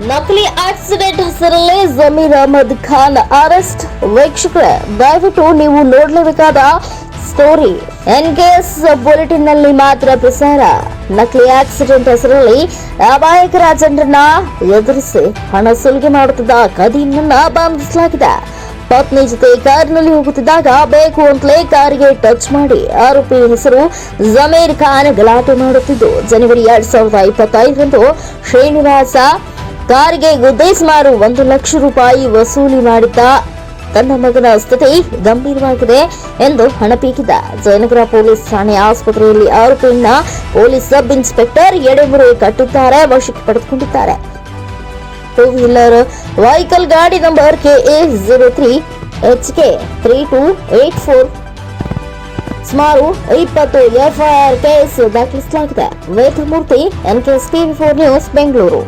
ನಕಲಿ ಆಕ್ಸಿಡೆಂಟ್ ಹೆಸರಲ್ಲಿ ಜಮೀರ್ ಅಹಮದ್ ಖಾನ್ ಅರೆಸ್ಟ್. ವೀಕ್ಷಕರೇ, ದಯವಿಟ್ಟು ನೀವು ನೋಡಲೇಬೇಕಾದ ಸ್ಟೋರಿ ಎನ್ಕೆಎಸ್ ಬುಲೆಟಿನ್ನಲ್ಲಿ ಮಾತ್ರ ಪ್ರಸಾರ. ನಕಲಿ ಆಕ್ಸಿಡೆಂಟ್ ಹೆಸರಲ್ಲಿ ಅಪಾಯಕರ ಜನರನ್ನ ಎದುರಿಸಿ ಹಣ ಸುಲಿಗೆ ಮಾಡುತ್ತಿದ್ದ ಕದೀಮನ್ನ ಬಂಧಿಸಲಾಗಿದೆ ಪತ್ನಿ ಜೊತೆ ಕಾರಿನಲ್ಲಿ ಹೋಗುತ್ತಿದ್ದಾಗ ಬೇಕು ಅಂತಲೇ ಕಾರಿಗೆ ಟಚ್ ಮಾಡಿ ಆರೋಪಿ ಹೆಸರು ಜಮೀರ್ ಖಾನ್ ಗಲಾಟೆ ಮಾಡುತ್ತಿದ್ದು, ಜನವರಿ ಎರಡ್ ಸಾವಿರದ ಇಪ್ಪತ್ತೈದರಂದು ಶ್ರೀನಿವಾಸ ಕಾರಿಗೆ ಗುದ್ದೆ ಸುಮಾರು ಒಂದು ಲಕ್ಷ ರೂಪಾಯಿ ವಸೂಲಿ ಮಾಡಿದ್ದ ತನ್ನ ಮಗನ ಸ್ಥಿತಿ ಗಂಭೀರವಾಗಿದೆ ಎಂದು ಹಣಪೀಕಿದ ಜಯನಗರ ಪೊಲೀಸ್ ಠಾಣೆ ಆಸ್ಪತ್ರೆಯಲ್ಲಿ ಆರೋಪಿಯನ್ನ ಪೊಲೀಸ್ ಸಬ್ ಇನ್ಸ್ಪೆಕ್ಟರ್ ಎಡೆಮುರೆ ಕಟ್ಟುತ್ತಾರೆ ವಶಕ್ಕೆ ಪಡೆದುಕೊಂಡಿದ್ದಾರೆ. ಟೂ ವೀಲರ್ ವೆಹಿಕಲ್ ಗಾಡಿ number K A zero three, H K three two eight four, ಸುಮಾರು ಇಪ್ಪತ್ತು ಎಫ್ಐಆರ್ ಕೇಸ್ ದಾಖಲಿಸಲಾಗಿದೆ. Vedamurthy K TV four news, Bengaluru.